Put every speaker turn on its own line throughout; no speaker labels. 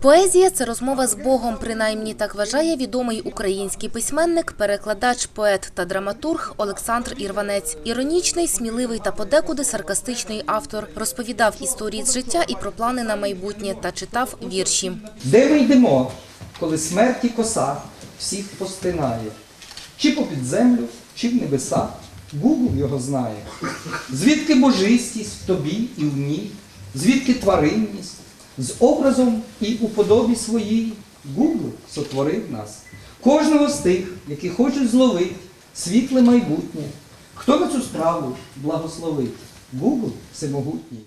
Поезія це розмова з Богом. Принаймні так вважає відомий український письменник, перекладач, поет та драматург Олександр Ірванець. Іронічний, сміливий та подекуди саркастичний автор розповідав історії з життя і про плани на майбутнє та читав вірші.
Де ми йдемо, коли смерті коса всіх постинає? Чи попід землю, чи в небеса? Гугл його знає. Звідки божистість в тобі і в ній? Звідки тваринність? З образом і у подобі своїй Гугл сотворив нас. Кожного з тих, які хочуть зловити світле майбутнє. Хто на цю справу благословить? Гугл всемогутній.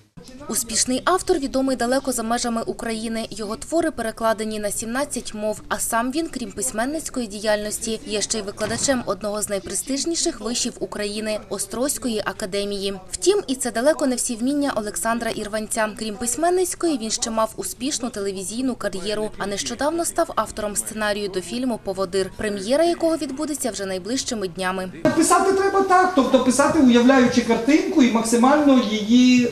Успішний автор відомий далеко за межами України. Його твори перекладені на 17 мов. А сам він, крім письменницької діяльності, є ще й викладачем одного з найпрестижніших вишів України Острозької академії. Втім, і це далеко не всі вміння Олександра Ірванця. Крім письменницької, він ще мав успішну телевізійну кар'єру, а нещодавно став автором сценарію до фільму Поводир, прем'єра якого відбудеться вже найближчими днями.
Писати треба так, тобто писати, уявляючи картинку і максимально її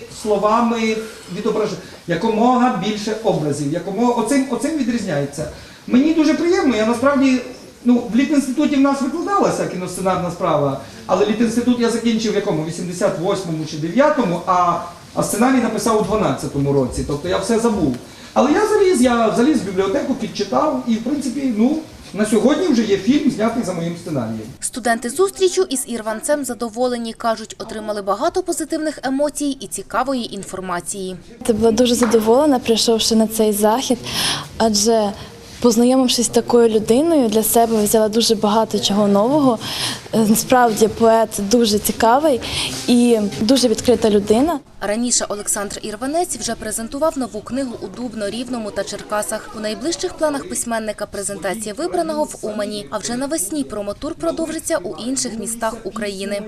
словами відображати. Якомога більше образів, якомога оцим, оцим відрізняється. Мені дуже приємно, я насправді. Ну, в літінституті в нас викладалася кіносценарна справа, але літінститут я закінчив в якому? 88-му чи 9-му, а, а сценарій написав у 12-му році. Тобто я все забув. Але я заліз, я заліз в бібліотеку, підчитав, і в принципі, ну, на сьогодні вже є фільм, знятий за моїм сценарієм.
Студенти зустрічу із Ірванцем задоволені. Кажуть, отримали багато позитивних емоцій і цікавої інформації.
Я була дуже задоволена, прийшовши на цей захід, адже познайомившись з такою людиною, для себе взяла дуже багато чого нового. Е, Насправді поет дуже цікавий і дуже відкрита людина.
Раніше Олександр Ірванець вже презентував нову книгу у Дубно, Рівному та Черкасах. У найближчих планах письменника презентація вибраного в Умані. А вже навесні промотур продовжиться у інших містах України.